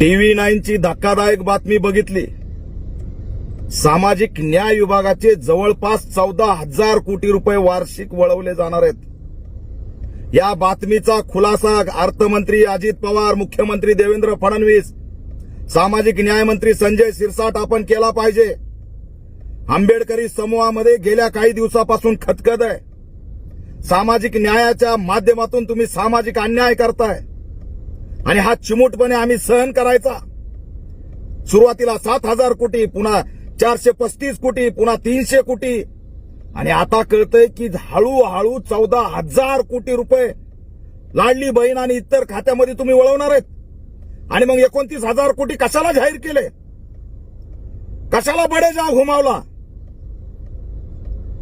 TV नाईनची धक्कादायक बातमी बघितली. सामाजिक न्याय विभागाचे जवळपास चौदा हजार कोटी रुपये वार्षिक वळवले जाणार आहेत. या बातमीचा खुलासा अर्थमंत्री अजित पवार मुख्यमंत्री देवेंद्र फडणवीस सामाजिक न्यायमंत्री संजय सिरसाट आपण केला पाहिजे. आंबेडकरी समूहामध्ये गेल्या काही दिवसापासून खतखत आहे. सामाजिक न्यायाच्या माध्यमातून तुम्ही सामाजिक अन्याय करताय. आणि हा चिमूटपणे आम्ही सहन करायचा. सुरुवातीला सात हजार कोटी पुन्हा चारशे पस्तीस कोटी पुन्हा तीनशे कोटी. आणि आता कळतंय की हळूहळू चौदा हजार कोटी रुपये लाडली बहीण आणि इतर खात्यामध्ये तुम्ही वळवणार आहेत. आणि मग एकोणतीस हजार कोटी कशाला जाहीर केले? कशाला बडेजा घुमावला?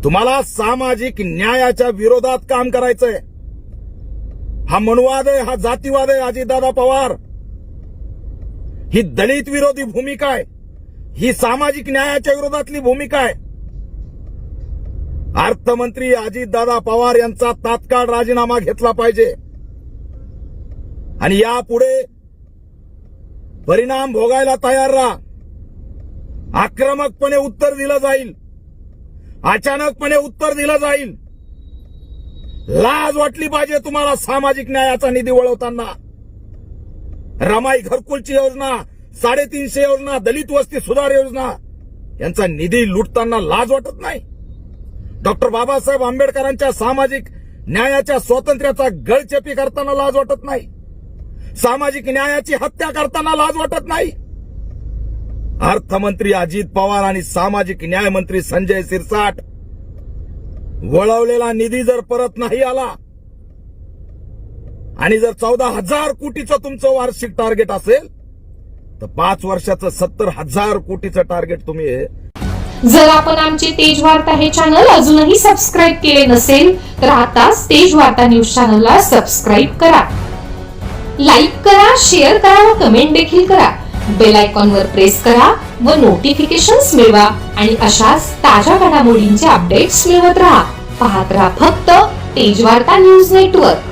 तुम्हाला सामाजिक न्यायाच्या विरोधात काम करायचंय. हा मनुवाद आहे हा जातीवाद आहे अजितदादा पवार. ही दलित विरोधी भूमिका आहे. ही सामाजिक न्यायाच्या विरोधातली भूमिका आहे. अर्थमंत्री अजितदादा पवार यांचा तात्काळ राजीनामा घेतला पाहिजे. आणि यापुढे परिणाम भोगायला तयार राहा. आक्रमकपणे उत्तर दिलं जाईल. अचानकपणे उत्तर दिलं जाईल. लाज वाटली पाहिजे तुम्हाला सामाजिक न्यायाचा निधी वळवताना. रमाई घरकुलची योजना साडेतीनशे योजना दलित वस्ती सुधार योजना यांचा निधी लुटताना लाज वाटत नाही. डॉक्टर बाबासाहेब आंबेडकरांच्या सामाजिक न्यायाच्या स्वातंत्र्याचा गळचेपी करताना लाज वाटत नाही. सामाजिक न्यायाची हत्या करताना लाज वाटत नाही. अर्थमंत्री अजित पवार आणि सामाजिक न्याय मंत्री संजय सिरसाट वळवलेला निधी जर परत नाही आला आणि जर चौदा हजार कोटीचं तुमचं वार्षिक टार्गेट असेल तर पाच वर्षाचं सत्तर हजार कोटीचं टार्गेट तुम्ही जर आपण आमचे तेज वार्ता हे चॅनल अजूनही सबस्क्राईब केले नसेल तर आताच तेज वार्ता न्यूज चॅनलला सबस्क्राईब करा. लाईक करा शेअर करा व कमेंट देखील करा. बेल आयकॉन वर प्रेस करा. व नोटिफिकेशन्स मिळवा आणि अशाच ताज्या घडामोडींचे अपडेट्स मिळवत राहा. पाहत राहा फक्त तेजवार्ता न्यूज नेटवर्क